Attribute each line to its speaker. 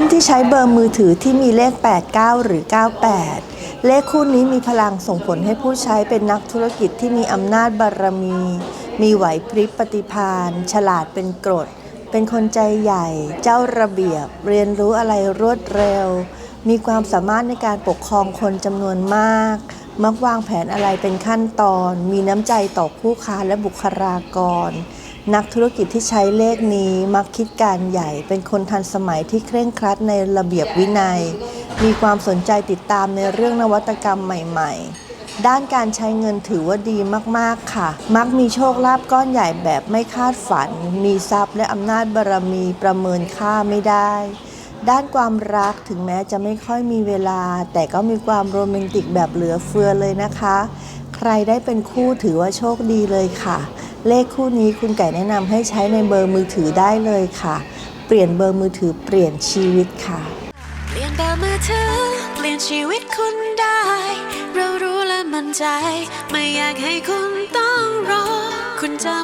Speaker 1: านที่ใช้เบอร์มือถือที่มีเลข 89 หรือ 98 เลขคู่นี้มีพลังส่งผลให้ผู้ใช้เป็นนักธุรกิจที่มีอำนาจบารมี มีไหวพริบปฏิภาณฉลาดเป็นกรด เป็นคนใจใหญ่ เจ้าระเบียบ เรียนรู้อะไรรวดเร็ว มีความสามารถในการปกครองคนจำนวนมาก มักวางแผนอะไรเป็นขั้นตอน มีน้ำใจต่อผู้ค้าและบุคลากร นักธุรกิจที่ใช้เลขนี้มักคิดการใหญ่เป็นคนทันสมัยที่เคร่งครัดในระเบียบวินัย มีความสนใจติดตามในเรื่องนวัตกรรมใหม่ ๆ ด้านการใช้เงินถือว่าดีมากๆค่ะ มักมีโชคลาภก้อนใหญ่แบบไม่คาดฝัน มีทรัพย์และอำนาจบารมีประเมินค่าไม่ได้ ด้านความรักถึงแม้จะไม่ค่อยมีเวลา แต่ก็มีความโรแมนติกแบบเหลือเฟือเลยนะคะ ใครได้เป็นคู่ถือว่าโชคดีเลยค่ะ เลขคู่นี้คุณไก่แนะนำให้ใช้ในเบอร์มือถือได้เลยค่ะ เปลี่ยนเบอร์มือถือเปลี่ยนชีวิตค่ะ
Speaker 2: เปลี่ยนเบอร์มือถือเปลี่ยนชีวิตคุณได้ เรารู้และมั่นใจ ไม่อยากให้คุณต้องรอ คุณจะ